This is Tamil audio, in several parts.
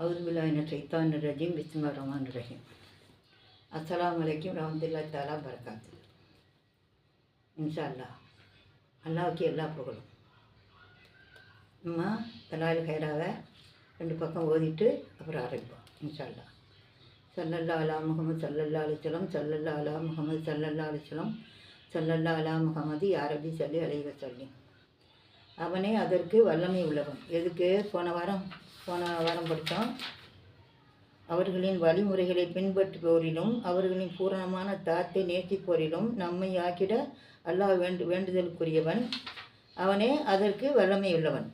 அவுதுபில்லாயின சைத்தான் ரஜீம் பிஸ்மில்லா ரஹ்மான் ரஹீம் அஸ்ஸலாமு அலைக்கும் ரஹமத்துல்லா தாலா பரகாத்து இன்ஷா அல்லாஹ் அல்லாவுக்கு எல்லா புகழும் நம்ம தலாயில் கைராவை ரெண்டு பக்கம் ஓதிட்டு அப்புறம் ஆரம்பிப்போம் இன்ஷா அல்லாஹ் சல்லல்லா அலா முகமது சல்லல்லா அலிஸ்லம் சல்லல்லா அலா முகமது சல்லல்லா அலிஸ்லம் சல்லல்லா அலா முகமது யாரபி சல்லி அலைவ சொல்லி அவனே அதற்கு வல்லமை உள்ளவன். எதுக்கு? போன வாரம் போன வாரம் படித்தோம் அவர்களின் வழிமுறைகளை பின்பற்றுபவரிலும் அவர்களின் பூரணமான தாத்தை நேசிப்போரிலும் நம்மை ஆக்கிட அல்லாஹ் வேண்டு வேண்டுதலுக்குரியவன். அவனே அதற்கு வல்லமையுள்ளவன்.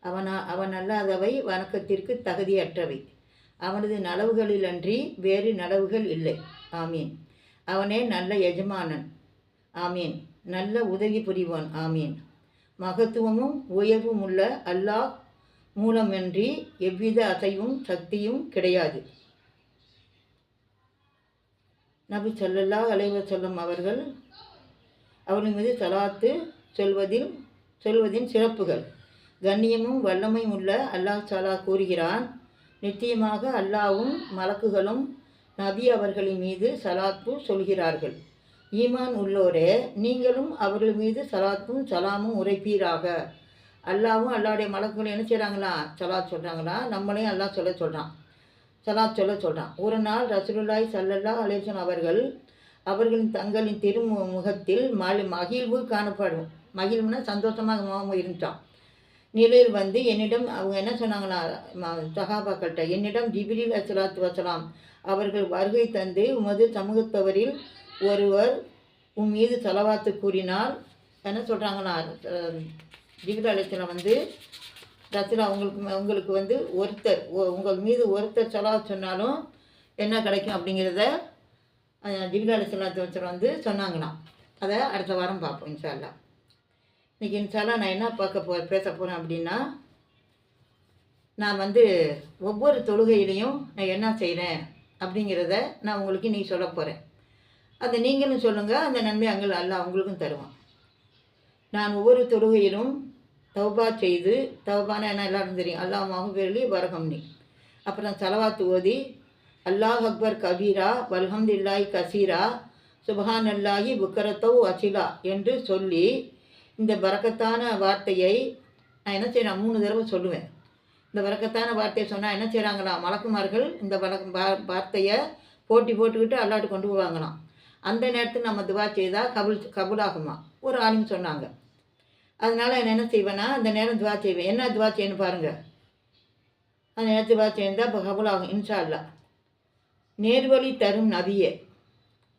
அவனா அவன் அல்லாதவை வணக்கத்திற்கு தகுதியற்றவை. அவனது நலவுகளிலன்றி வேறு நலவுகள் இல்லை. ஆமீன். அவனே நல்ல எஜமானன். ஆமீன். நல்ல உதவி புரிவான். ஆமீன். மகத்துவமும் உயர்வும் உள்ள அல்லாஹ் மூலமின்றி எவ்வித அசைவும் சக்தியும் கிடையாது. நபி சொல்லல்லா அலைவ சொல்லும் அவர்கள் அவர்கள் மீது சலாத்து சொல்வதில் சொல்வதின் சிறப்புகள். கண்ணியமும் வல்லமையும் உள்ள அல்லாஹ் சாலா கூறுகிறான் நிச்சயமாக அல்லாவும் மலக்குகளும் நபி அவர்களின் மீது சலாத்து சொல்கிறார்கள். ஈமான் உள்ளோரே நீங்களும் அவர்கள் மீது சலாத்தும் சலாமும் உரைப்பீராக. அல்லாவும் அல்லாவுடைய மலக்குகளும் என்ன செய்கிறாங்களா சலாத் சொல்கிறாங்களா நம்மளையும் அல்லாஹ் சொல்ல சொல்கிறான் சலாத் சொல்ல சொல்கிறான் ஒரு நாள் ரசூலுல்லாய் சல்லல்லா அலேசன் அவர்கள் அவர்களின் தங்களின் திருமுகத்தில் மலி மகிழ்வு காணப்படும். மகிழ்வுனா சந்தோஷமாக முகம் இருந்தான் நிலையில் வந்து என்னிடம் அவங்க என்ன சொன்னாங்களா? சகாபாக்கள்கிட்ட என்னிடம் ஜிபிரில் அசலாத்து வசலாம் அவர்கள் வருகை தந்து உமது சமூகத்தவரில் ஒருவர் உன் மீது செலவாத்து கூறினால் என்ன சொல்கிறாங்களா ஜிபில் வந்து ரசிலா உங்களுக்கு உங்களுக்கு வந்து ஒருத்தர் உங்கள் மீது ஒருத்தர் செலவா சொன்னாலும் என்ன கிடைக்கும் அப்படிங்கிறத ஜிபில் அலைச்சலாத்து வந்து சொன்னாங்களாம். அதை அடுத்த வாரம் பார்ப்போம் இன்ஷால்லா இன்றைக்கி இன்ஷால்லா நான் என்ன பார்க்க போ பேச போகிறேன் அப்படின்னா நான் வந்து ஒவ்வொரு தொழுகையிலையும் நான் என்ன செய்கிறேன் அப்படிங்கிறத நான் உங்களுக்கு இன்றைக்கி சொல்ல போகிறேன் அதை நீங்களும் சொல்லுங்கள் அந்த நன்மை அங்கே அல்ல அவங்களுக்கும் தருவான். நான் ஒவ்வொரு தொழுகையிலும் தௌபா செய்து தௌபான என்ன எல்லாரும் தெரியும்? அல்லாஹ் மகபேலி வரகம்னி அப்புறம் செலவாத்து ஓதி அல்லாஹ் அக்பர் கபீரா வல்ஹம்தில்லாஹி கசீரா சுபஹான் அல்லாஹி புக்கரத்தோ அசிலா என்று சொல்லி இந்த பறக்கத்தான வார்த்தையை நான் என்ன செய்கிறேன் மூணு தடவை சொல்லுவேன். இந்த பறக்கத்தான வார்த்தையை சொன்னால் என்ன செய்கிறாங்களாம் மலக்குமார்கள் இந்த வழக்கம் வார்த்தையை போட்டி போட்டுக்கிட்டு அல்லாட்டு கொண்டு போவாங்களாம். அந்த நேரத்தில் நம்ம துவா செய்தால் கபுல் கபுலாகுமா? ஒரு ஆளுங்க சொன்னாங்க. அதனால் நான் என்ன செய்வேன்னா அந்த நேரம் துவா செய்வேன். என்ன துவா செய்யணும் பாருங்கள் அந்த நேரத்தில் துவா செய்தால் இப்போ கபுலாகும் இன்ஷா அல்லா நேர்வழி தரும் நபியே.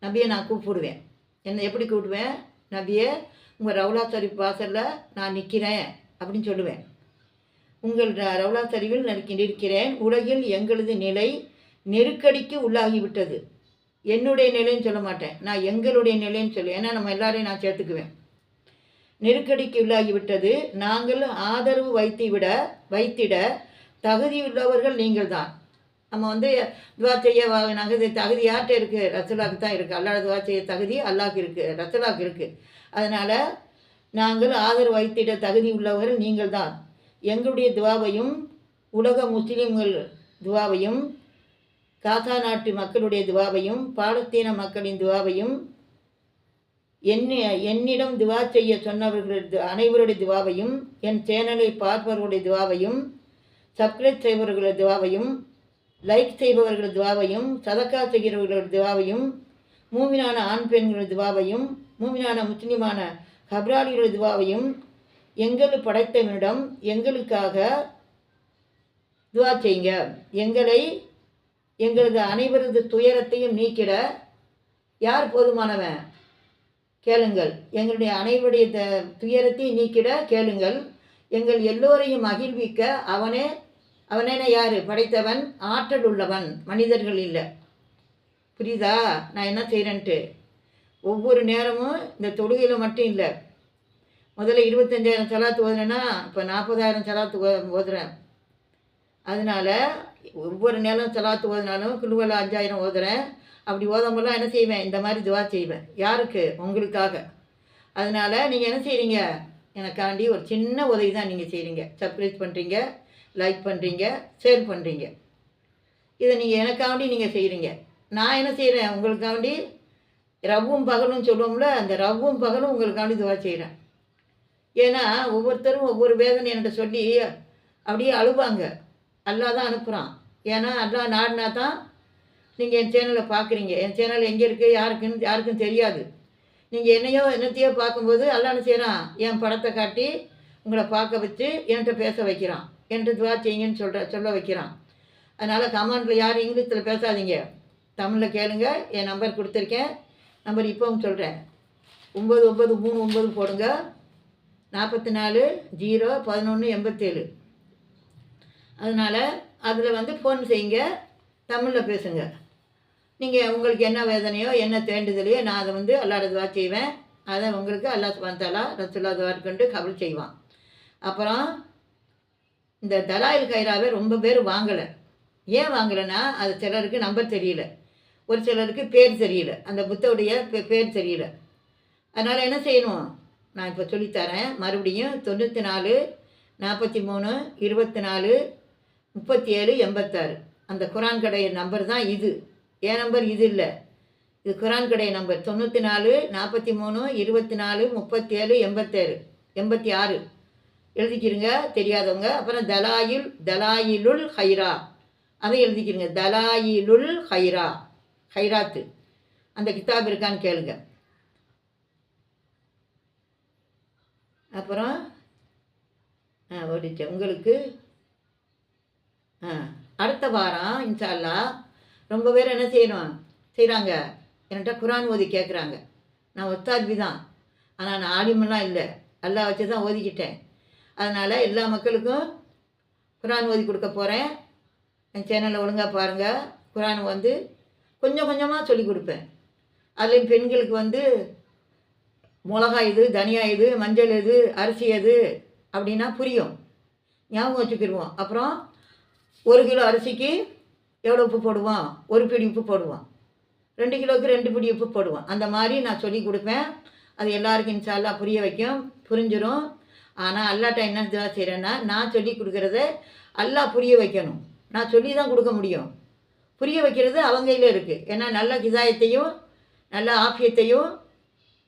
நபியை நான் கூப்பிடுவேன். என்ன எப்படி கூப்பிடுவேன்? நபியை உங்கள் ரவுலா சரிப் வாசலில் நான் நிற்கிறேன் அப்படின்னு சொல்லுவேன். உங்கள் ரவுலா சரிவில் நிற்கிறேன். உலகில் எங்களது நிலை நெருக்கடிக்கு உள்ளாகிவிட்டது. என்னுடைய நிலைன்னு சொல்ல மாட்டேன். நான் எங்களுடைய நிலைன்னு சொல்லுவேன். ஏன்னா நம்ம எல்லாரையும் நான் சேர்த்துக்குவேன். நெருக்கடிக்கு உள்ளாகிவிட்டது. நாங்கள் ஆதரவு வைத்து விட வைத்திட தகுதியுள்ளவர்கள் நீங்கள் தான் நம்ம வந்து துவா செய்ய நகது தகுதி யார்கிட்ட இருக்குது ரசலாக்கு தான் இருக்குது அல்லாத துவா செய்ய தகுதி அல்லாக்கு இருக்குது ரசலாக்கு இருக்குது அதனால் நாங்கள் ஆதரவு வைத்திட தகுதி உள்ளவர்கள் நீங்கள் தான் எங்களுடைய துவாவையும் உலக முஸ்லீம்கள் துவாவையும் காசா நாட்டு மக்களுடைய துவாவையும் பாலஸ்தீன மக்களின் துவாவையும் என்னை என்னிடம் துவா செய்ய சொன்னவர்களது அனைவருடைய துவாவையும் என் சேனலை பார்ப்பவர்களுடைய துவாவையும் சப்ஸ்கிரைப் செய்பவர்களது துவாவையும் லைக் செய்பவர்கள் துவாவையும் சதக்கா செய்கிறவர்களோட துவாவையும் மூமினான ஆண் பெண்களது துவாவையும் மூமினான முஸ்லிமான கப்ராலிகளோட துவாவையும் எங்கள் படைத்தவனிடம் எங்களுக்காக துவா செய்யுங்க. எங்களை எங்களது அனைவரது துயரத்தையும் நீக்கிட யார் போதுமானவன்? கேளுங்கள். எங்களுடைய அனைவருடைய த துயரத்தையும் நீக்கிட கேளுங்கள். எங்கள் எல்லோரையும் மகிழ்விக்க அவனே அவனேன யார்? படைத்தவன் ஆற்றல் உள்ளவன் மனிதர்கள் இல்லை. புரியுதா? நான் என்ன செய்கிறேன்ட்டு ஒவ்வொரு நேரமும் இந்த தொழுகையில் மட்டும் இல்லை. முதல்ல இருபத்தஞ்சாயிரம் சலாத்து ஓதுனேன்னா இப்போ நாற்பதாயிரம் சலாத்து ஓதுறேன். அதனால் ஒவ்வொரு நேரம் சலாத்து ஓதுனாலும் குழுவில் அஞ்சாயிரம் ஓதுறேன். அப்படி ஓதும்போதெல்லாம் என்ன செய்வேன்? இந்த மாதிரி துவா செய்வேன். யாருக்கு? உங்களுக்காக. அதனால் நீங்கள் என்ன செய்கிறீங்க எனக்காண்டி ஒரு சின்ன உதவி தான் நீங்கள் செய்கிறீங்க சர்ப்ரைஸ் பண்ணுறீங்க லைக் பண்ணுறீங்க ஷேர் பண்ணுறீங்க இதை நீங்கள் எனக்காண்டி நீங்கள் செய்கிறீங்க நான் என்ன செய்கிறேன் உங்களுக்காண்டி ரவ்வும் பகலும் சொல்லுவோம்ல அந்த ரவ்வும் பகலும் உங்களுக்காண்டி துவா செய்கிறேன் ஏன்னா ஒவ்வொருத்தரும் ஒவ்வொரு வேதனை என்கிட்ட சொல்லி அப்படியே அழுவாங்க. அல்லா தான் அனுப்புகிறான் ஏன்னா அல்லா நாடினா தான் நீங்கள் என் சேனலை பார்க்குறீங்க. என் சேனல் எங்கே இருக்குது யாருக்குன்னு யாருக்கும் தெரியாது. நீங்கள் என்னையோ என்னத்தையோ பார்க்கும்போது அல்லான்னு செய்கிறான் என் படத்தை காட்டி உங்களை பார்க்க வச்சு என்கிட்ட பேச வைக்கிறான். என்கிட்ட துவா செய்யுங்கன்னு சொல்கிற சொல்ல வைக்கிறான். அதனால் கமெண்டில் யாரும் இங்கிலீஷில் பேசாதீங்க. தமிழில் கேளுங்க. என் நம்பர் கொடுத்துருக்கேன். நம்பர் இப்போவும் சொல்கிறேன் ஒம்பது ஒம்பது மூணு ஒம்பது போடுங்க. நாற்பத்தி நாலு ஜீரோ பதினொன்று எண்பத்தேழு. அதனால் அதில் வந்து ஃபோன் செய்யுங்க. தமிழில் பேசுங்கள் நீங்கள் உங்களுக்கு என்ன வேதனையோ என்ன தேண்டுதலையோ நான் அதை வந்து அல்லாட துவா செய்வேன். அதை உங்களுக்கு அல்லா சுபாந்தாலா ரசுல்லா துவார்க்கண்டு கபல் செய்வான். அப்புறம் இந்த தலாயில் கைராவை ரொம்ப பேர் வாங்கலை. ஏன் வாங்கலைன்னா அது சிலருக்கு நம்பர் தெரியல. ஒரு சிலருக்கு பேர் தெரியல. அந்த புத்தவுடைய பே- பேர் தெரியல. அதனால் என்ன செய்யணும்? நான் இப்போ சொல்லித்தரேன். மறுபடியும் தொண்ணூற்றி நாலு நாற்பத்தி மூணு இருபத்தி நாலு முப்பத்தி ஏழு எண்பத்தாறு. அந்த குரான் கடை நம்பர் தான் இது. என் நம்பர் இது இல்லை. இது குரான் கடை நம்பர் தொண்ணூற்றி நாலு நாற்பத்தி மூணு இருபத்தி நாலு முப்பத்தி ஏழு எண்பத்தேழு எண்பத்தி ஆறு எழுதிக்கிறங்க தெரியாதவங்க. அப்புறம் தலாயில் தலாயிலுல் ஹைரா. அதை எழுதிக்கிறங்க தலாயிலுல் ஹைரா. ஹைராத்து. அந்த கிதாப் இருக்கான்னு கேளுங்க. அப்புறம் ஆ ஓடிச்சு உங்களுக்கு ஆ அடுத்த வாரம் இன்ஷா அல்லாஹ் ரொம்ப பேர் என்ன செய்யணும்? செய்கிறாங்க என்கிட்ட குரான் ஓதி கேட்குறாங்க நான் ஒத்தாத்வி தான். ஆனால் நான் ஆலிமெல்லாம் இல்லை. எல்லாம் வச்சு தான் ஓதிக்கிட்டேன். அதனால் எல்லா மக்களுக்கும் குரான் ஓதி கொடுக்க போகிறேன் என் சேனலில் ஒழுங்காக பாருங்கள் குரான் வந்து கொஞ்சம் கொஞ்சமாக சொல்லி கொடுப்பேன். அதுலேயும் பெண்களுக்கு வந்து மிளகா இது தனியா இது மஞ்சள் எது அரிசி எது அப்படின்னா புரியும். ஞாபகம் வச்சுக்கிடுவோம் அப்புறம் ஒரு கிலோ அரிசிக்கு எவ்வளோ உப்பு போடுவோம் ஒரு பிடி உப்பு போடுவோம் ரெண்டு கிலோவுக்கு ரெண்டு பிடி உப்பு போடுவோம் அந்த மாதிரி நான் சொல்லி கொடுப்பேன். அது எல்லாருக்கும் இன்ஷால்லா புரிய வைக்கும். புரிஞ்சிடும் ஆனால் அல்லாட்ட என்ன இதுவாக செய்கிறேன்னா நான் சொல்லி கொடுக்குறத அல்லாஹ் புரிய வைக்கணும். நான் சொல்லி தான் கொடுக்க முடியும். புரிய வைக்கிறது அவங்க கையில் இருக்குது ஏன்னா நல்ல கிதாயத்தையும் நல்ல ஆஃபியத்தையும்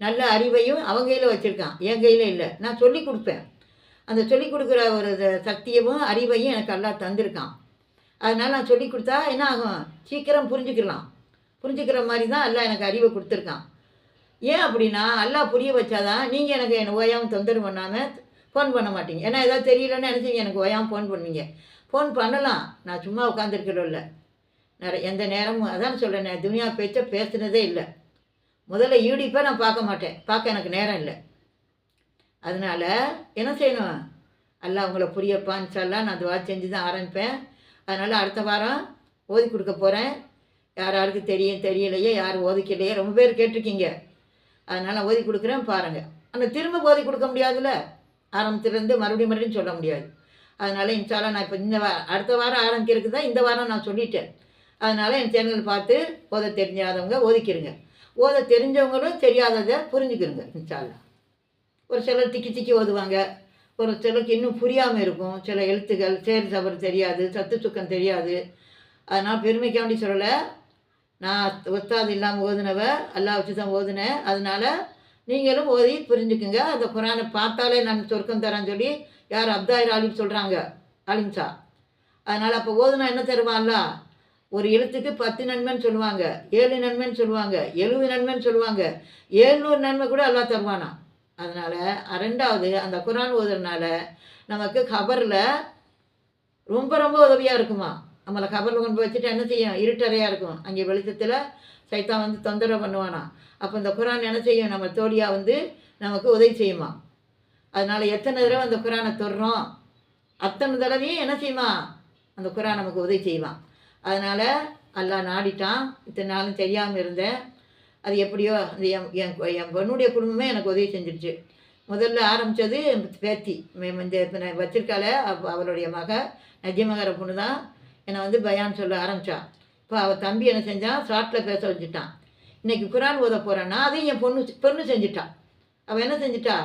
நல்ல அறிவையும் அவங்க கையில் வச்சுருக்கான். என் கையில் இல்லை. நான் சொல்லி கொடுப்பேன். அந்த சொல்லி கொடுக்குற ஒரு சக்தியவும் அறிவையும் எனக்கு எல்லாம் தந்திருக்கான். அதனால் நான் சொல்லி கொடுத்தா என்ன ஆகும் சீக்கிரம் புரிஞ்சுக்கலாம். புரிஞ்சுக்கிற மாதிரி தான் எல்லாம் எனக்கு அறிவை கொடுத்துருக்கான். ஏன் அப்படின்னா எல்லாம் புரிய வச்சாதான் நீங்கள் எனக்கு என்ன ஓயாமல் தொந்தரவு பண்ணாமல் ஃபோன் பண்ண மாட்டீங்க. ஏன்னா ஏதாவது தெரியலன்னு நினச்சிங்க எனக்கு ஓயாமல் ஃபோன் பண்ணுவீங்க ஃபோன் பண்ணலாம். நான் சும்மா உட்காந்துருக்கிறோம்ல நிறைய எந்த நேரமும் அதான் சொல்கிறேன் துனியா பேச்ச பேசுனதே இல்லை. முதல்ல யூடியூப்பை நான் பார்க்க மாட்டேன். பார்க்க எனக்கு நேரம் இல்லை. அதனால என்ன செய்யணும்? எல்லாம் உங்களை புரியப்பான்னு சொல்லலாம் நான் துவா செஞ்சு தான் ஆரம்பிப்பேன். அதனால் அடுத்த வாரம் ஓதி கொடுக்க போகிறேன் யார் யாருக்கு தெரியும் தெரியலையே யார் ஓதிக்கலையே ரொம்ப பேர் கேட்டிருக்கீங்க. அதனால் ஓதி கொடுக்குறேன் பாருங்கள் ஆனால் திரும்ப ஓதி கொடுக்க முடியாதுல்ல? ஆரம்பத்துலேருந்து மறுபடியும் மறுபடியும் சொல்ல முடியாது. அதனால் இன்ஷால்லா நான் இப்போ இந்த வா அடுத்த வாரம் ஆரம்பிக்கிறதுக்கு தான் இந்த வாரம் நான் சொல்லிட்டேன். அதனால் என் சேனல் பார்த்து ஓத தெரிஞ்சாதவங்க ஓதிக்கிறங்க ஓத தெரிஞ்சவங்களும் தெரியாததை புரிஞ்சுக்கிறங்க இன்ஷால்லா ஒரு சிலர் திக்கி திக்கி ஓதுவாங்க. ஒரு சிலருக்கு இன்னும் புரியாமல் இருக்கும். சில எழுத்துக்கள் சேர் சபர் தெரியாது சத்து சுக்கம் தெரியாது. அதனால் பெருமைக்காண்டி சொல்லலை. நான் ஒத்தாது இல்லாமல் ஓதுனவ எல்லாம் வச்சு தான் ஓதுனேன். அதனால் நீங்களும் ஓதி புரிஞ்சுக்குங்க. அந்த குரானை பார்த்தாலே நான் சொர்க்கம் தரேன்னு சொல்லி யார் அப்தாயிர் ஆலிம் சொல்கிறாங்க ஆலிம்சா அதனால் அப்போ ஓதுனா என்ன தருவான்ல ஒரு எழுத்துக்கு பத்து நன்மைன்னு சொல்லுவாங்க. ஏழு நன்மைன்னு சொல்லுவாங்க. எழுபது நன்மைன்னு சொல்லுவாங்க. ஏழ்நூறு நன்மை கூட எல்லாம் தருவானா? அதனால் ரெண்டாவது அந்த குரான் ஓதுறதுனால நமக்கு கபரில் ரொம்ப ரொம்ப உதவியாக இருக்குமா? நம்மளை கபரில் கொண்டு வச்சுட்டு என்ன செய்யும்? இருட்டறையாக இருக்கும். அங்கே வெளிச்சத்தில் சைத்தான் வந்து தொந்தரவு பண்ணுவானா? அப்போ இந்த குரான் என்ன செய்யும்? நம்ம தோழியாக வந்து நமக்கு உதவி செய்யுமா? அதனால் எத்தனை தடவை அந்த குரானை தொடுறோம்? அத்தனை தடவையும் என்ன செய்யுமா? அந்த குரான் நமக்கு உதவி செய்வான். அதனால் எல்லாம் நாடிட்டான். இத்தனை நாளும் தெரியாமல் இருந்தேன். அது எப்படியோ அந்த என் என் என் பொண்ணுடைய குடும்பமே எனக்கு உதவி செஞ்சிருச்சு. முதல்ல ஆரம்பித்தது பேத்தி இந்த இப்போ நான் வச்சிருக்காளே அவ- அவளுடைய மக நஜிமகர பொண்ணு தான் என்னை வந்து பயான் சொல்ல ஆரம்பித்தான் இப்போ அவள் தம்பி என்ன செஞ்சான் ஷார்ட்டில் பேச வச்சுட்டான் இன்றைக்கி குரான் ஓத போகிறேன்னா அதையும் என் பொண்ணு பொண்ணு செஞ்சுட்டா. அவள் என்ன செஞ்சுட்டா?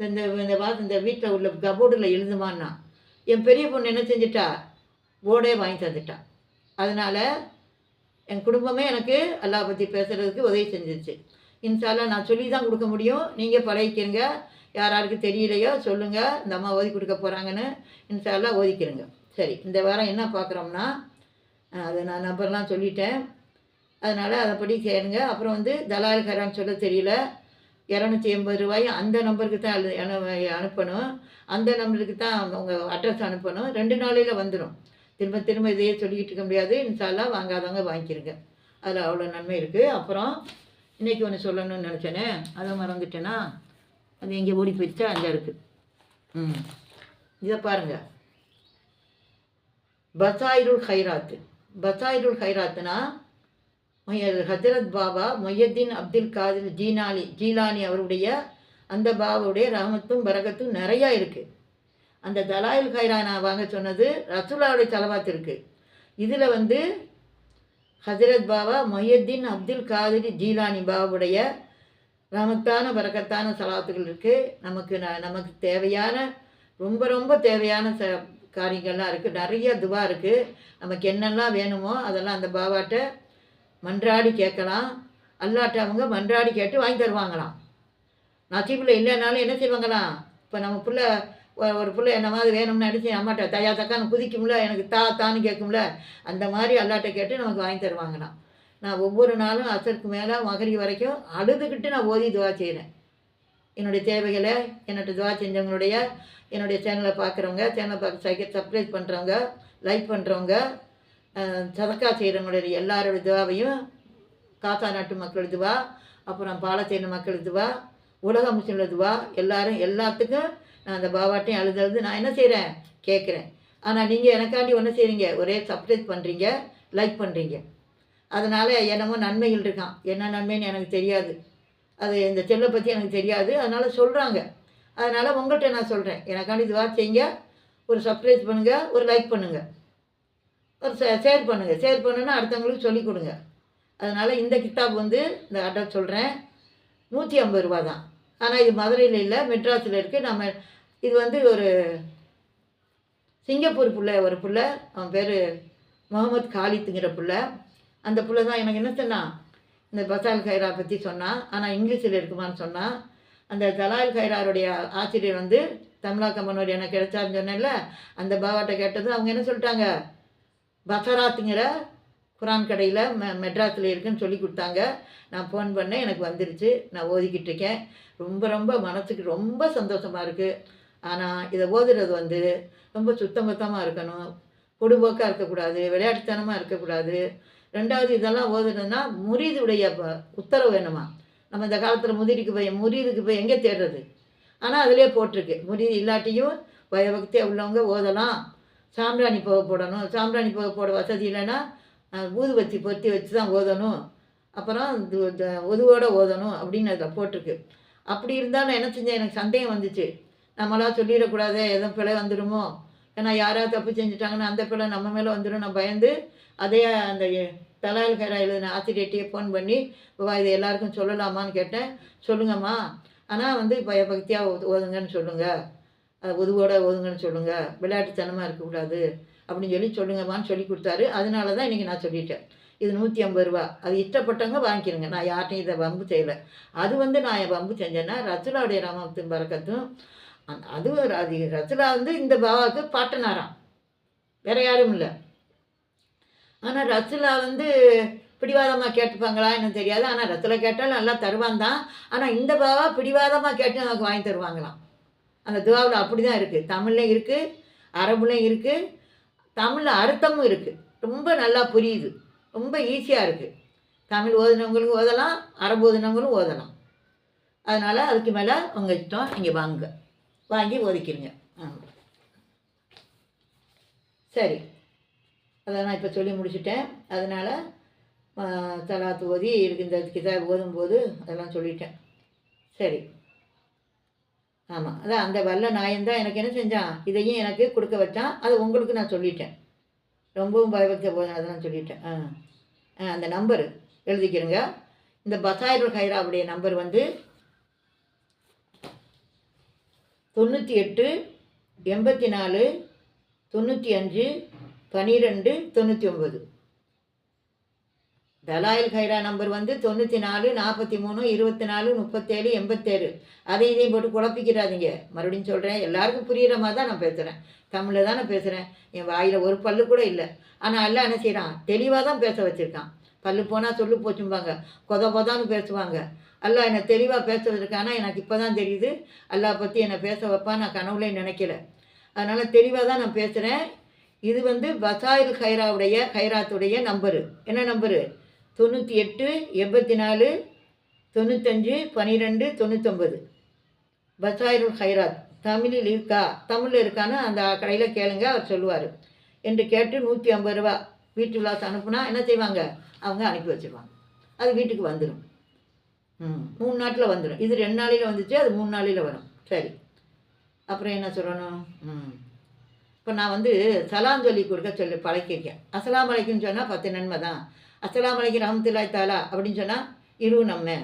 இந்த இந்த வா இந்த வீட்டில் உள்ள கபோர்டில் எழுதுமான்னா. என் பெரிய பொண்ணு என்ன செஞ்சுட்டா? போர்டே வாங்கி தந்துட்டான் அதனால் என் குடும்பமே எனக்கு அல்லாஹ் பற்றி பேசுகிறதுக்கு உதவி செஞ்சிச்சு இன்ஷால்லா நான் சொல்லி தான் கொடுக்க முடியும். நீங்கள் பழகிக்கிறங்க யாராருக்கு தெரியலையோ சொல்லுங்கள் இந்த அம்மா ஓதி கொடுக்க போகிறாங்கன்னு இன்ஷால்லா ஓதிக்கிறங்க சரி இந்த வாரம் என்ன பார்க்குறோம்னா அதை அது நான் நம்பர்லாம் சொல்லிட்டேன். அதனால் அதைப்படி கேளுங்க. அப்புறம் வந்து தலால் கரான்னு சொல்ல தெரியல. இரநூத்தி எண்பது ரூபாய் அந்த நம்பருக்கு தான் அனு- அனுப்பணும். அந்த நம்பருக்கு தான் உங்கள் அட்ரஸ் அனுப்பணும். ரெண்டு நாளையில் வந்துடும் திரும்ப திரும்ப இதையே சொல்லிக்கிட்டு இருக்க முடியாது. இன்ஷால்லா வாங்காதவங்க வாங்கிக்கிறங்க அதில் அவ்வளோ நன்மை இருக்குது அப்புறம் இன்றைக்கி ஒன்று சொல்லணும்னு நினச்சேனே அதை மறந்துட்டேன்னா அது எங்கே ஓடி போயிடுச்சா? அங்கே இருக்குது ம். இதை பாருங்கள் பசாயிருல் ஹைராத்து பசாயிருல் ஹைராத்துனா மொய்ய- பாபா மொய்யத்தீன் அப்துல் காதிர் ஜீனாலி ஜீலானி அவருடைய அந்த பாபாவுடைய ரஹமத்தும் பரகத்தும் நிறையா இருக்குது அந்த தலாயில் கைரா நான் வாங்க சொன்னது ரசூலாவுடைய தலவாத்து இருக்குது இதில் வந்து ஹசரத் பாபா மொய்யத்தீன் அப்துல் காதிரி ஜீலானி பாபாவுடைய ரமத்தான பறக்கத்தான சலாத்துகள் இருக்குது நமக்கு ந நமக்கு தேவையான ரொம்ப ரொம்ப தேவையான ச காரியங்கள்லாம் இருக்குது நிறைய துவா இருக்குது நமக்கு என்னெல்லாம் வேணுமோ அதெல்லாம் அந்த பாபாட்ட மன்றாடி கேட்கலாம். அல்லாட்ட அவங்க மன்றாடி கேட்டு வாங்கி தருவாங்களாம். நசீபில் இல்லைனாலும் என்ன செய்வாங்களாம்? இப்போ நம்ம பிள்ளை ஒரு பிள்ளை என்ன மாதிரி வேணும்னு நினச்சி அம்மாட்ட தயா தக்கான்னு குதிக்கும்ல எனக்கு தா தான்னு கேட்கும்ல அந்த மாதிரி அல்லாட்ட கேட்டு நமக்கு வாங்கி தருவாங்கண்ணா. நான் ஒவ்வொரு நாளும் அசருக்கு மேலே மகரி வரைக்கும் அழுதுகிட்டு நான் ஓதி துவா செய்கிறேன் என்னுடைய தேவைகளை என்னோட துவா செஞ்சவங்களுடைய என்னுடைய சேனலை பார்க்குறவங்க சேனலை பார்க்க சைக்க சப்ஸ்கிரைப் பண்ணுறவங்க லைக் பண்ணுறவங்க சதக்கா செய்கிறவங்களுடைய எல்லாரோட துவாவையும் காசா நாட்டு மக்கள் துவா அப்புறம் பாலத்தீன மக்கள் துவா உலக முஸ்லீம்ல துவா எல்லாரும் எல்லாத்துக்கும் நான் அந்த பாபாட்டையும் அழுது அழுது நான் என்ன செய்கிறேன் கேட்குறேன். ஆனால் நீங்கள் எனக்காண்டி ஒன்று செய்கிறீங்க ஒரே சப்ரைஸ் பண்ணுறீங்க லைக் பண்ணுறீங்க அதனால் என்னமோ நன்மைகள் இருக்கான் என்ன நன்மைன்னு எனக்கு தெரியாது. அது இந்த செல்லை பற்றி எனக்கு தெரியாது. அதனால் சொல்கிறாங்க அதனால் உங்கள்கிட்ட நான் சொல்கிறேன் எனக்காண்டி இதுவாக செய்யுங்க. ஒரு சர்ப்ரைஸ் பண்ணுங்கள் ஒரு லைக் பண்ணுங்கள் ஒரு ஷேர் பண்ணுங்கள் ஷேர் பண்ணுன்னா அடுத்தவங்களுக்கு சொல்லிக் கொடுங்க. அதனால் இந்த கித்தாப் வந்து இந்த அட்ரஸ் சொல்கிறேன் நூற்றி ஐம்பது ரூபா தான் ஆனால் இது மதுரையில் இல்லை மெட்ராஸில் இருக்குது நம்ம இது வந்து ஒரு சிங்கப்பூர் பிள்ளை ஒரு பிள்ளை அவன் பேர் முகமது காலித்துங்கிற பிள்ளை. அந்த பிள்ளை தான் எனக்கு என்ன சொன்னான் இந்த பசால் கைரா பற்றி சொன்னான் ஆனால் இங்கிலீஷில் இருக்குமான்னு சொன்னான் அந்த தலால் கைராருடைய ஆசிரியர் வந்து தமிழாக்கம்மனோர் எனக்கு கிடைச்சாருன்னு சொன்னேன்ல அந்த பாவாட்ட கேட்டது அவங்க என்ன சொல்லிட்டாங்க பசராத்துங்கிற குரான் கடையில் மெ மெட்ராஸில் இருக்குன்னு சொல்லி கொடுத்தாங்க. நான் ஃபோன் பண்ணேன் எனக்கு வந்துருச்சு நான் ஓதிக்கிட்டு இருக்கேன். ரொம்ப ரொம்ப மனசுக்கு ரொம்ப சந்தோஷமாக இருக்குது ஆனால் இதை ஓதுறது வந்து ரொம்ப சுத்தமத்தமாக இருக்கணும். பொடுபோக்காக இருக்கக்கூடாது விளையாட்டுத்தனமாக இருக்கக்கூடாது. ரெண்டாவது இதெல்லாம் ஓதுனதுன்னா முறிதுடைய ப- உத்தரவு வேணுமா? நம்ம இந்த காலத்தில் முதிரிக்கு போய் முரீதுக்கு போய் எங்கே தேடுறது? ஆனால் அதிலே போட்டிருக்கு. முரீது இல்லாட்டியும் பயபக்தியாக உள்ளவங்க ஓதலாம். சாம்பிராணி புகை போடணும். சாம்பிராணி புகை போட வசதி இல்லைன்னா ஊதுபத்தி பொத்தி வச்சு தான் ஓதணும். அப்புறம் ஒதுவோடு ஓதணும் அப்படின்னு அதில் போட்டிருக்கு. அப்படி இருந்தாலும் என்ன செஞ்சேன்? எனக்கு சந்தேகம் வந்துச்சு. நம்மளா சொல்லிடக்கூடாது எதுவும் பிழை வந்துடுமோ ஏன்னா யாராவது தப்பு செஞ்சுட்டாங்கன்னா அந்த பிழை நம்ம மேலே வந்துடும் நான் பயந்து அதே அந்த தலால் கேரா எழுதின ஆசிரியர்கிட்டயே ஃபோன் பண்ணி "வா, இது எல்லாருக்கும் சொல்லலாமான்னு கேட்டேன். சொல்லுங்கம்மா. ஆனால் வந்து பயபக்தியாக ஓதுங்கன்னு சொல்லுங்கள் அது ஒதுங்கன்னு ஓதுங்கன்னு சொல்லுங்கள் விளையாட்டுத்தனமாக இருக்கக்கூடாது. அப்படின்னு சொல்லி சொல்லுங்கம்மான்னு சொல்லி கொடுத்தாரு. அதனால தான் இன்றைக்கி நான் சொல்லிட்டேன். இது நூற்றி ஐம்பது ரூபா. அது இஷ்டப்பட்டவங்க வாங்கிக்கிறங்க. நான் யார்ட்டையும் இதை வம்பு செய்யலை. அது வந்து நான் என் வம்பு செஞ்சேன்னா ரத்துலாவுடைய ராமத்தின் பறக்கத்தும் அது ஒரு- அது ரசுலா வந்து இந்த பாபாவுக்கு பாட்டனாராம். வேற யாரும் இல்லை. ஆனால் ரசுலா வந்து பிடிவாதமாக கேட்டுப்பாங்களா எனக்கு தெரியாது. ஆனால் ரசுலா கேட்டாலும் நல்லா தருவான் தான். ஆனால் இந்த பாபா பிடிவாதமாக கேட்டு நமக்கு வாங்கி தருவாங்களாம். அந்த துவாவில் அப்படி தான் இருக்குது தமிழ்லையும் இருக்குது அரபுலையும் இருக்குது தமிழில் அர்த்தமும் இருக்குது ரொம்ப நல்லா புரியுது. ரொம்ப ஈஸியாக இருக்குது தமிழ் ஓதுனவங்களுக்கும் ஓதலாம் அரபு ஓதுனவங்களும் ஓதலாம். அதனால் அதுக்கு மேலே உங்கள் இஷ்டம் நீங்கள் வாங்க. வாங்கி ஒதுக்கிடுங்க ஆ. சரி. அதை நான் இப்போ சொல்லி முடிச்சுட்டேன். அதனால் தலாத்து ஓதி இருக்கு இந்த கிதாப் ஓதும்போது அதெல்லாம் சொல்லிட்டேன். சரி. ஆமாம் அதான் அந்த வல்ல நாயன் தான் எனக்கு என்ன செஞ்சான்? இதையும் எனக்கு கொடுக்க வச்சான். அது உங்களுக்கு நான் சொல்லிட்டேன். ரொம்பவும் பயபக்த போதும் அதெல்லாம் சொல்லிட்டேன். ஆ. ஆ அந்த நம்பர் எழுதிக்கிறேங்க இந்த பசாயிருல் ஹைராவுடைய நம்பர் வந்து தொண்ணூற்றி எட்டு எண்பத்தி நாலு தொண்ணூற்றி அஞ்சு பன்னிரெண்டு தொண்ணூற்றி ஒம்பது தலாயில் கைரா நம்பர் வந்து தொண்ணூற்றி நாலு நாற்பத்தி மூணு இருபத்தி நாலு முப்பத்தேழு எண்பத்தேழு. அதை இதையும் போட்டு குழப்பிக்கிறாதீங்க. மறுபடியும் சொல்கிறேன் எல்லாருக்கும் புரிகிற மாதிரி தான் நான் பேசுகிறேன் தமிழில் தான் நான் பேசுகிறேன் என் வாயில் ஒரு பல்லு கூட இல்லை. ஆனால் எல்லாம் என்ன செய்கிறான் தெளிவாக தான் பேச வச்சுருக்கான். பல்லு போனால் சொல்லு போச்சும்பாங்க. கொத கொதான்னு பேசுவாங்க. அல்லா என்னை தெளிவாக பேச எனக்கு இப்போ தான் தெரியுது. அல்லாஹ் பற்றி என்னை பேச வைப்பா நான் கனவுலே நினைக்கல. அதனால் தெளிவாக தான் நான் பேசுகிறேன் இது வந்து பசாயில் ஹைராவுடைய ஹைராத்துடைய நம்பரு. என்ன நம்பரு? தொண்ணூற்றி எட்டு எண்பத்தி நாலு தொண்ணூத்தஞ்சு பன்னிரெண்டு தொண்ணூத்தொம்பது. பசாயிருல் ஹைராத். தமிழில் இருக்கா? தமிழில் இருக்கான்னு அந்த கடையில் கேளுங்க அவர் சொல்லுவார். என்று கேட்டு நூற்றி ஐம்பது ரூபா வீட்டு விலாசம் அனுப்புனா என்ன செய்வாங்க? அவங்க அனுப்பி வச்சுருவாங்க. அது வீட்டுக்கு வந்துடும் ம். மூணு நாட்டில் வந்துடும் இது ரெண்டு நாளையில் வந்துச்சு அது மூணு நாளையில் வரும். சரி. அப்புறம் என்ன சொல்லணும்? ம். இப்போ நான் வந்து சலாம் சொல்லி கொடுக்க சொல்லி பழக்கிருக்கேன். அசலாம் அலைக்குன்னு சொன்னால் பத்து நன்மை தான். அசலாம் அலைக்கு ரஹமத்துல்லாய் தாலா அப்படின்னு சொன்னால் இருபது நன்மை.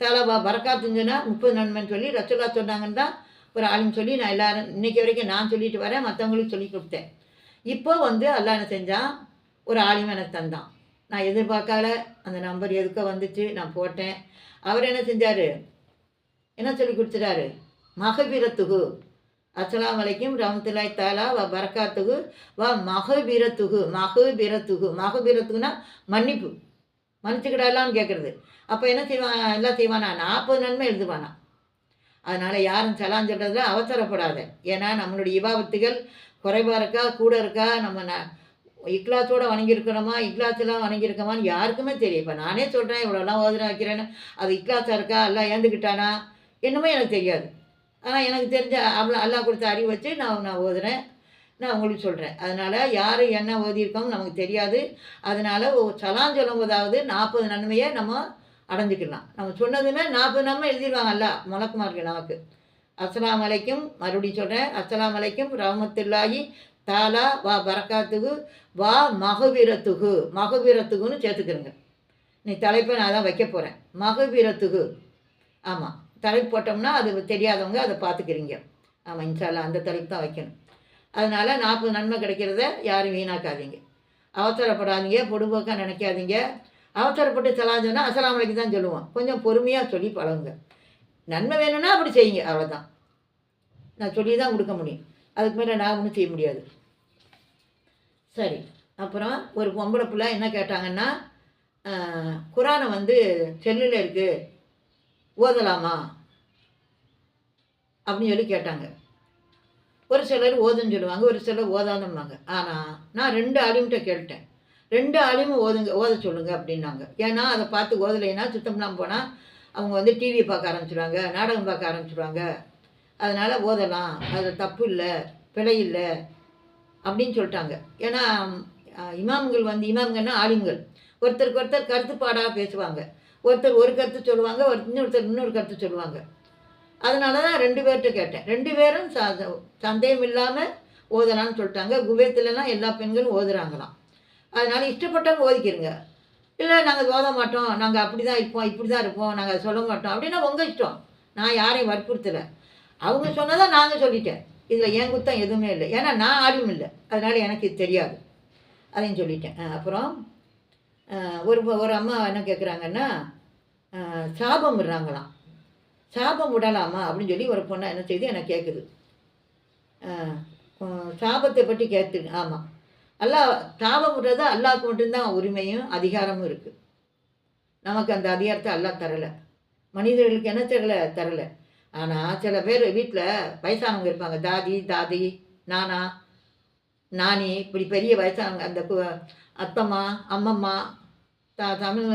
தாலாபா பரக்காத்துன்னு சொன்னால் முப்பது நன்மைன்னு சொல்லி ரசோல்லா சொன்னாங்கன்னு தான் ஒரு ஆளுன்னு சொல்லி நான் எல்லோரும் இன்னைக்கு வரைக்கும் நான் சொல்லிட்டு வரேன் மற்றவங்களுக்கு சொல்லி கொடுத்தேன். இப்போ வந்து அல்லாஹ் என்ன செஞ்சான் ஒரு ஆளுமே எனக்கு தந்தான். நான் எதிர்பார்க்காத அந்த நம்பர் எதுக்கோ வந்துச்சு நான் போட்டேன். அவர் என்ன செஞ்சார்? என்ன சொல்லி கொடுத்துட்டாரு? மகபீரத்துகு. அஸ்லாம் அலைக்கும் ரமத்துலாய் தாலா வா பரக்காத்துகு. வா மகபீரத்துகு. மகபீரத்துகு. மகபீரத்துகுனா மன்னிப்பு. மன்னிச்சுக்கிடலான்னு கேட்குறது அப்போ என்ன செய்வான் எல்லாம் செய்வானா? நாற்பது நன்மை எழுதுவானா? அதனால் யாரும் சலான் சொல்கிறதுல அவசரப்படாத. ஏன்னா நம்மளுடைய இபாபத்துகள் குறைவாக இருக்கா? கூட இருக்கா? நம்ம ந இக்லாத்தோட வணங்கியிருக்கிறோமா இக்லாஸ்லாம் வணங்கியிருக்கோமான்னு யாருக்குமே தெரியும் இப்போ நானே சொல்கிறேன் இவ்வளோலாம் ஓதுன வைக்கிறேன்னு. அது இக்லாத்தாக இருக்கா எல்லாம் ஏந்துக்கிட்டானா? என்னமோ எனக்கு தெரியாது. ஆனால் எனக்கு தெரிஞ்ச அவ்வளோ அல்லாஹ் கொடுத்த அறிவு வச்சு நான் நான் ஓதுறேன். நான் உங்களுக்கு சொல்கிறேன் அதனால் யார் என்ன ஓதியிருக்கோம்னு நமக்கு தெரியாது. அதனால் சலான் சொல்லும் போதாவது நாற்பது நன்மையை நம்ம அடைஞ்சிக்கலாம். நம்ம சொன்னதுமே நாற்பது நன்மை எழுதிடுவாங்க அல்ல முழக்கமாக நமக்கு. அஸ்லாம் அலைக்கும் மறுபடியும் சொல்கிறேன் அஸ்லாம் அலைக்கும் ரஹமத்துல்லாஹி தாலா வா பரக்காத்துக்கு வா மகவீரத்துகு மகவீரத்துகுன்னு சேர்த்துக்கிறங்க. நீ தலைப்பை நான் தான் வைக்க போகிறேன் மகவீரத்துகு. ஆமாம் தலைப்பு போட்டோம்னா அது தெரியாதவங்க அதை பார்த்துக்கிறீங்க. ஆமாம் இன்ஷால்லா அந்த தலைப்பு தான் வைக்கணும். அதனால் நாற்பது நன்மை கிடைக்கிறத யாரும் வீணாக்காதீங்க. அவசரப்படாதீங்க பொடுபோக்காக நினைக்காதீங்க. அவசரப்பட்டு சலாம் சொன்னால் அஸ்ஸலாமு தான் சொல்லுவோம். கொஞ்சம் பொறுமையாக சொல்லி பழகுங்க. நன்மை வேணும்னா அப்படி செய்யுங்க அவ்வளோதான் நான் சொல்லி தான் கொடுக்க முடியும். அதுக்கு மேலே நான் ஒன்றும் செய்ய முடியாது. சரி. அப்புறம் ஒரு பொம்பளை பிள்ளை என்ன கேட்டாங்கன்னா குரானை வந்து செல்லில் இருக்குது ஓதலாமா? அப்படின்னு சொல்லி கேட்டாங்க. ஒரு சிலர் ஓதுன்னு சொல்லுவாங்க ஒரு சிலர் ஓதாதம்பாங்க ஆனால் நான் ரெண்டு ஆலிம்கிட்ட கேட்டேன். ரெண்டு ஆலிமும் ஓதுங்க ஓத சொல்லுங்க அப்படின்னாங்க. ஏன்னா அதை பார்த்து ஓதலைன்னா சுத்தம்லாம் போனால் அவங்க வந்து டிவி பார்க்க ஆரம்பிச்சிடுவாங்க நாடகம் பார்க்க ஆரம்பிச்சிடுவாங்க அதனால் ஓதலாம். அது தப்பு இல்லை பிழை இல்லை. அப்படின்னு சொல்லிட்டாங்க. ஏன்னா இமாம்கள் வந்து இமாம்கள்னா ஆலிம்கள். ஒருத்தருக்கு ஒருத்தர் கருத்துப்பாடாக பேசுவாங்க. ஒருத்தர் ஒரு கருத்து சொல்லுவாங்க ஒரு இன்னொருத்தர் இன்னொரு கருத்து சொல்லுவாங்க. அதனால தான் ரெண்டு பேர்கிட்ட கேட்டேன். ரெண்டு பேரும் ச சந்தேகம் இல்லாமல் ஓதலான்னு சொல்லிட்டாங்க. குபேத்துலலாம் எல்லா பெண்களும் ஓதுறாங்களாம். அதனால் இஷ்டப்பட்டவங்க ஓதிக்கிறங்க இல்லை நாங்கள் ஓத மாட்டோம். நாங்கள் அப்படி தான் இருப்போம் இப்படி தான் இருப்போம் நாங்கள் சொல்ல மாட்டோம். அப்படின்னா உங்கள் இஷ்டம். நான் யாரையும் வற்புறுத்தலை. அவங்க சொன்னதை நாங்கள் சொல்லிட்டேன். இதில் என் குத்தம் எதுவுமே இல்லை. ஏன்னா நான் ஆளும் இல்லை. அதனால் எனக்கு இது தெரியாது. அதையும் சொல்லிட்டேன். அப்புறம் ஒரு ஒரு அம்மா என்ன கேட்குறாங்கன்னா சாபம் விடுறாங்களாம். சாபம் விடலாமா அப்படின்னு சொல்லி ஒரு பொண்ணை என்ன செய்து எனக்கு கேட்குது சாபத்தை பற்றி கேட்டு ஆமாம் அல்லா சாபம் விடுறது அல்லாவுக்கு மட்டும்தான் உரிமையும் அதிகாரமும் இருக்குது நமக்கு அந்த அதிகாரத்தை அல்லா தரலை. மனிதர்களுக்கு என்ன தரலை? தரலை. ஆனால் சில பேர் வீட்டில் வயசானவங்க இருப்பாங்க. தாதி தாதி நானா நானி இப்படி பெரிய வயசானவங்க அந்த கு- அத்தம்மா அம்மம்மா த தமிழ்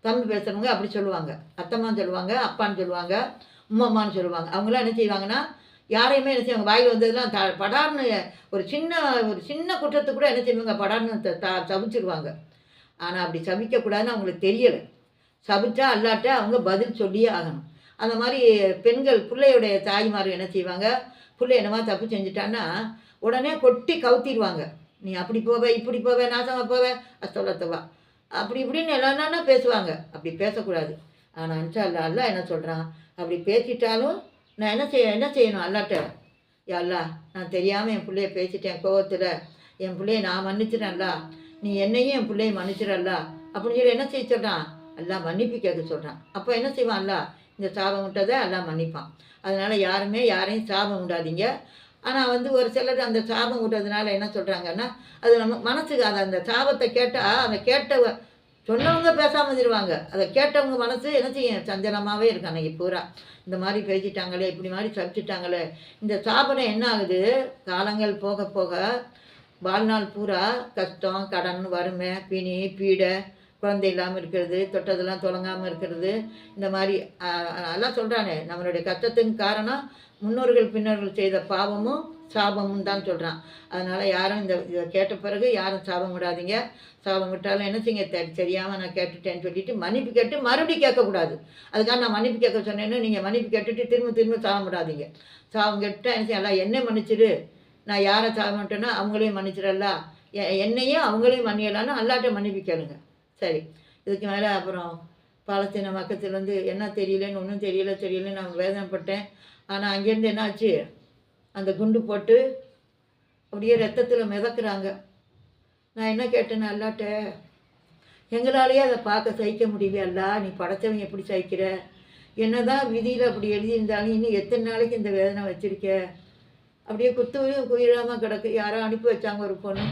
தமிழ் பேசுகிறவங்க அப்படி சொல்லுவாங்க. அத்தம்மான்னு சொல்லுவாங்க அப்பான்னு சொல்லுவாங்க உம்மம்மான்னு சொல்லுவாங்க. அவங்களாம் என்ன செய்வாங்கன்னா யாரையுமே என்ன செய்வாங்க வாயில் வந்ததுலாம் த படார்னு ஒரு சின்ன ஒரு சின்ன குற்றத்துக்கு கூட என்ன செய்வாங்க படார்னு த த சபிச்சிருவாங்க. ஆனால் அப்படி சபிக்கக்கூடாதுன்னு அவங்களுக்கு தெரியலை. சபிச்சா அல்லாட்ட அவங்க பதில் சொல்லியே ஆகணும். அந்த மாதிரி பெண்கள் பிள்ளையுடைய தாய்மார் என்ன செய்வாங்க? பிள்ளை என்னமா தப்பு செஞ்சுட்டான்னா உடனே கொட்டி கவுத்திடுவாங்க. நீ அப்படி போவ இப்படி போவே நாசமாக போவ அஸ்தலத்தவா அப்படி இப்படின்னு எல்லாம் பேசுவாங்க? அப்படி பேசக்கூடாது. ஆனால் அன்சா அல்லா அல்லா என்ன சொல்கிறான் அப்படி பேசிட்டாலும் நான் என்ன செய்ய என்ன செய்யணும் அல்லாட்ட? யா அல்லா நான் தெரியாமல் என் பிள்ளைய பேசிட்டேன் கோவத்தில். என் பிள்ளைய நான் மன்னிச்சிடேன்ல நீ என்னையும் என் பிள்ளைய மன்னிச்சிடல்லா அப்படின்னு சொல்லி என்ன செய்ய சொல்கிறான் எல்லாம் மன்னிப்பு கேட்க சொல்கிறான் அப்போ என்ன செய்வான் இந்த சாபம் விட்டதை எல்லாம் மன்னிப்பான். அதனால் யாருமே யாரையும் சாபம் விடாதீங்க ஆனால் வந்து ஒரு சிலர் அந்த சாபம் விட்டதுனால என்ன சொல்கிறாங்கன்னா அது நம்ம மனசுக்கு அதை அந்த சாபத்தை கேட்டால் அதை கேட்டவ சொன்னவங்க பேசாமல் வந்துடுவாங்க அதை கேட்டவங்க மனசு என்ன செய்யும்? சஞ்சலமாகவே இருக்கு அன்றைக்கி பூரா. இந்த மாதிரி பேசிட்டாங்களே இப்படி மாதிரி சபிச்சிட்டாங்களே இந்த சாபனை என்ன ஆகுது? காலங்கள் போக போக வாழ்நாள் பூரா கஷ்டம் கடன் வறுமை பிணி பீடை குழந்தை இல்லாமல் இருக்கிறது தொட்டதெல்லாம் தொடங்காமல் இருக்கிறது இந்த மாதிரி அதெல்லாம் சொல்கிறானே நம்மளுடைய கஷ்டத்துக்கு காரணம் முன்னோர்கள் பின்னோர்கள் செய்த பாவமும் சாபமும் தான் சொல்கிறான் அதனால் யாரும் இந்த இதை கேட்ட பிறகு யாரும் சாபம் விடாதீங்க. சாபம் விட்டாலும் என்ன செய்யுங்க? தெ தெரியாமல் நான் கேட்டுட்டேன்னு சொல்லிட்டு மன்னிப்பு கேட்டு மறுபடியும் கேட்கக்கூடாது. அதுக்காக நான் மன்னிப்பு கேட்க சொன்னேன்னு நீங்கள் மன்னிப்பு கேட்டுட்டு திரும்ப திரும்ப சாபம் விடாதீங்க. சாபம் கேட்டால் என்ன செய்யலாம் என்னை மன்னிச்சிடு நான் யாரை சாபம் விட்டேனோ அவங்களையும் மன்னிச்சிடல எ- என்னையும் அவங்களையும் மன்னியலான்னு அல்லாட்ட மன்னிப்பு கேளுங்க. சரி இதுக்கு மேலே அப்புறம் பாலஸ்தீன பக்கத்துலேருந்து என்ன தெரியலன்னு ஒன்றும் தெரியல தெரியலன்னு நான் வேதனைப்பட்டேன். ஆனால் அங்கேருந்து என்னாச்சு? அந்த குண்டு போட்டு அப்படியே ரத்தத்தில் மிதக்குறாங்க. நான் என்ன கேட்டேன்னு அல்லாட்ட எங்களாலேயே அதை பார்க்க சகிக்க முடியல நீ படைச்சவன் எப்படி சகிக்கிற? என்னதான் விதியில் அப்படி எழுதியிருந்தாலும் இன்னும் எத்தனை நாளைக்கு இந்த வேதனை வச்சிருக்க? அப்படியே குத்துவையும் குயிராமல் கிடக்கு யாரோ அனுப்பி வச்சாங்க ஒரு பொண்ணு.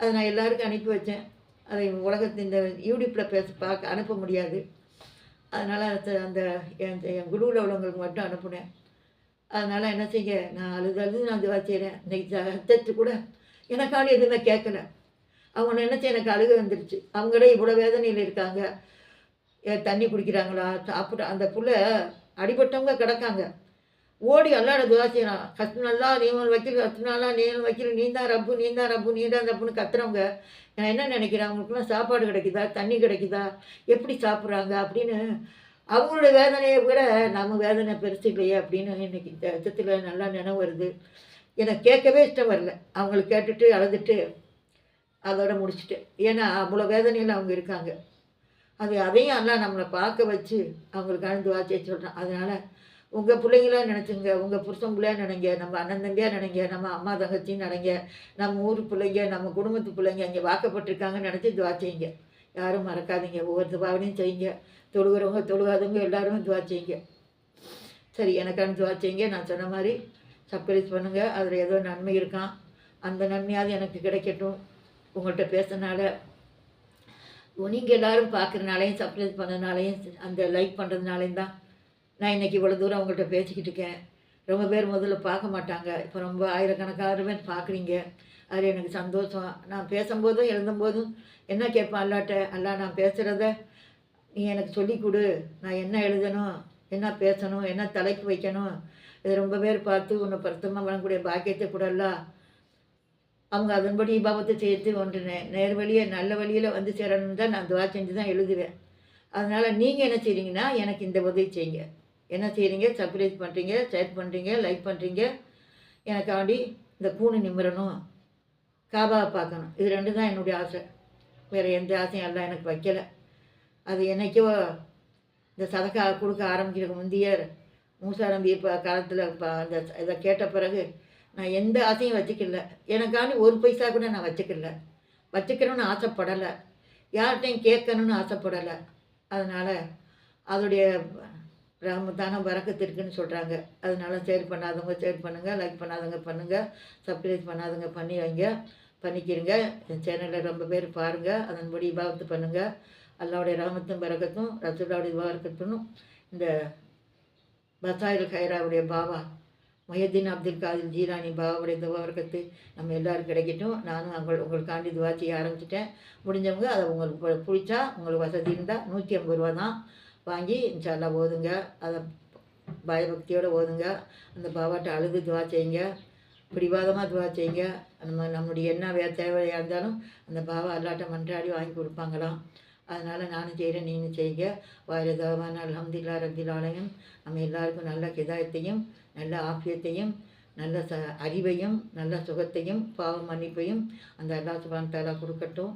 அதை நான் எல்லாருக்கும் அனுப்பி வச்சேன். அதை உலகத்து இந்த யூடியூப்பில் பேச பார்க்க அனுப்ப முடியாது. அதனால் அந்த அந்த என் என் குருவில் உள்ளவங்களுக்கு மட்டும் அனுப்புனேன். அதனால் என்ன செய்ய நான் அழுது அழுது நான் இதுவாக செய்கிறேன் இன்னைக்கு சத்தத்து கூட எனக்கான எதுவுமே கேட்கல அவங்க நினச்சி எனக்கு அழுக வந்துடுச்சு அவங்களே இவ்வளோ வேதனையில் இருக்காங்க. ஏ, தண்ணி குடிக்கிறாங்களா? சாப்பிட அந்த புள்ள அடிபட்டவங்க கிடக்காங்க. ஓடி அல்லாட துவா செய்கிறான் கத்து நல்லா நீவன் வைக்கல் கத்து நாளா நீவன் வைக்கல் நீ தான் ரப்பு நீ தான் ரப்பு நீ தான் ரப்புன்னு கத்துறவங்க நான் என்ன நினைக்கிறேன்? அவங்களுக்குலாம் சாப்பாடு கிடைக்குதா? தண்ணி கிடைக்குதா? எப்படி சாப்பிட்றாங்க? அப்படின்னு அவங்களோட வேதனையை விட நம்ம வேதனை பெருசு இல்லையே அப்படின்னு இன்னைக்கு இந்த அச்சத்தில் நல்லா நினைவு வருது. எனக்கு கேட்கவே இஷ்டம் வரல. அவங்கள கேட்டுட்டு அழுதுட்டு அதோட முடிச்சுட்டு. ஏன்னா அவ்வளோ வேதனையில் அவங்க இருக்காங்க. அது அதையும் எல்லாம் நம்மளை பார்க்க வச்சு அவங்களுக்கு அழுந்து வாசிய சொல்கிறேன் அதனால் உங்கள் பிள்ளைங்களா நினச்சிங்க உங்கள் புருஷன் பிள்ளையா நினைங்க நம்ம அண்ணன் தம்பியாக நினைங்க நம்ம அம்மா தங்கச்சின்னு நினைங்க நம்ம ஊர் பிள்ளைங்க நம்ம குடும்பத்து பிள்ளைங்க இங்கே வாக்கப்பட்டிருக்காங்கன்னு நினச்சி துவா செய்யுங்க யாரும் மறக்காதீங்க ஒவ்வொரு துவாவினையும் செய்யுங்க. தொழுகிறவங்க தொழுகாதவங்க எல்லாரும் துவா செய்யுங்க சரி எனக்கான துவா செய்யுங்க நான் சொன்ன மாதிரி சப்ரைஸ் பண்ணுங்கள் அதில் ஏதோ நன்மை இருக்கான் அந்த நன்மையாவது எனக்கு கிடைக்கட்டும். உங்கள்கிட்ட பேசுனால நீங்கள் எல்லோரும் பார்க்குறனாலையும் சப்ரைஸ் பண்ணனாலையும் அந்த லைக் பண்ணுறதுனாலையும் தான் நான் இன்னைக்கு இவ்வளோ தூரம் அவங்கள்ட்ட பேசிக்கிட்டு இருக்கேன். ரொம்ப பேர் முதல்ல பார்க்க மாட்டாங்க. இப்போ ரொம்ப ஆயிரக்கணக்கான பேர் பார்க்குறீங்க. அது எனக்கு சந்தோஷம். நான் பேசும்போதும் எழுதும்போதும் என்ன கேட்பேன் அல்லாட்ட? அல்லா நான் பேசுகிறத நீ எனக்கு சொல்லிக் கொடு. நான் என்ன எழுதணும்? என்ன பேசணும்? என்ன தலைக்கு வைக்கணும்? இது ரொம்ப பேர் பார்த்து உன்னை பருத்தமாக வரக்கூடிய பாக்கியத்தை கூடல்ல அவங்க அதன்படி பாவத்தை சேர்த்து ஒன்று நே நேர் வழியே நல்ல வழியில் வந்து சேரணும்னு தான் நான் துவா செஞ்சு தான் எழுதுவேன். அதனால் நீங்கள் என்ன செய்றீங்கன்னா எனக்கு இந்த உதவி செய்யுங்க. என்ன செய்கிறீங்க சர்ப்ரைஸ் பண்ணுறீங்க ஷேர் பண்ணுறீங்க லைக் பண்ணுறீங்க எனக்காண்டி இந்த கூணு நிமிரணும். காபாவை பார்க்கணும். இது ரெண்டு தான் என்னுடைய ஆசை. வேறு எந்த ஆசையும் எல்லாம் எனக்கு வைக்கலை. அது என்னைக்கோ இந்த சதக்கா கொடுக்க ஆரம்பிக்கிறதுக்கு முந்தைய மூசாரம்பி இப்போ காலத்தில் இப்போ அந்த இதை கேட்ட பிறகு நான் எந்த ஆசையும் வச்சுக்கல. எனக்காண்டி ஒரு பைசா கூட நான் வச்சுக்கல. வச்சுக்கணும்னு ஆசைப்படலை. யார்கிட்டையும் கேட்கணும்னு ஆசைப்படலை. அதனால் அதோடைய ரமதானம் வரக்கத்து இருக்குன்னு சொல்கிறாங்க அதனால ஷேர் பண்ணாதவங்க ஷேர் பண்ணுங்கள் லைக் பண்ணாதவங்க பண்ணுங்கள் சப்ஸ்கிரைப் பண்ணாதவங்க பண்ணி வைங்க. பண்ணிக்கிறங்க என் சேனலில் ரொம்ப பேர் பாருங்கள் அதன்படி விவாகத்து பண்ணுங்கள் அல்லாவுடைய ரஹமத்தும் பரக்கத்தும் ரசூலாவுடைய விவாகத்தும் இந்த பசாயில் ஹைராவுடைய பாபா மொஹியத்தீன் அப்துல் காதில் ஜீரானி பாபாவுடைய துவாரக்கத்து நம்ம எல்லோரும் கிடைக்கட்டும். நானும் உங்கள் உங்களுக்காண்டி துவா செய்ய ஆரம்பிச்சிட்டேன். முடிஞ்சவங்க அதை உங்களுக்கு பிடிச்சா உங்களுக்கு வசதி இருந்தால் நூற்றி ஐம்பது ரூபா தான் வாங்கி இன்ஷால்லா ஓதுங்க. அதை பயபக்தியோடு ஓதுங்க. அந்த பாபாட்ட அழுது துவா செய்யுங்க. பிடிவாதமாக துவா செய்யுங்க. நம்ம நம்முடைய என்ன வே தேவையாக இருந்தாலும் அந்த பாபா அல்லாட்ட மன்றாடி வாங்கி கொடுப்பாங்களாம். அதனால் நானும் செய்கிறேன் நீனும் செய்யுங்க. வாயில தவான அலமதுல்லா ரபில் ஆலயம் நம்ம எல்லாருக்கும் நல்ல கிதாயத்தையும் நல்ல ஆப்பியத்தையும் நல்ல ச அறிவையும் நல்ல சுகத்தையும் பாவ மன்னிப்பையும் அந்த அல்லா சுபான் தாலா கொடுக்கட்டும்.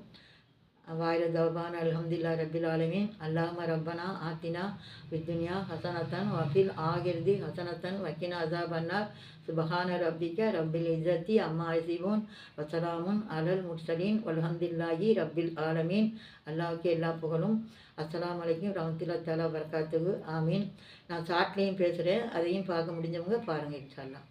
வாயில தௌபான் அலமதுல்லா ரபில் ஆலமீன். அல்லாம ரப்பனா ஆத்தினா வித்துன்யா ஹசனத்தன் வஃபில் ஆகிருதி ஹசனத்தன் வக்கினா அசாபன்னார் சுபஹான ரப்பிக்க ரப்பில் இஜத்தி அம்மா அசிபோன் வசலாமுன் அலல் முர்சலீன். வல்ஹம்துல்லாஹி ரப்பில் ஆலமீன். அல்லாவுக்கு எல்லா புகழும். அஸ்லாம் அலைக்கும் ரஹமத்துல்லா தலா வரகாத்துகு ஆமீன். நான் சாட்லேயும் பேசுகிறேன் அதையும் பார்க்க முடிஞ்சவங்க பாருங்கள் இன்ஷால்லாம்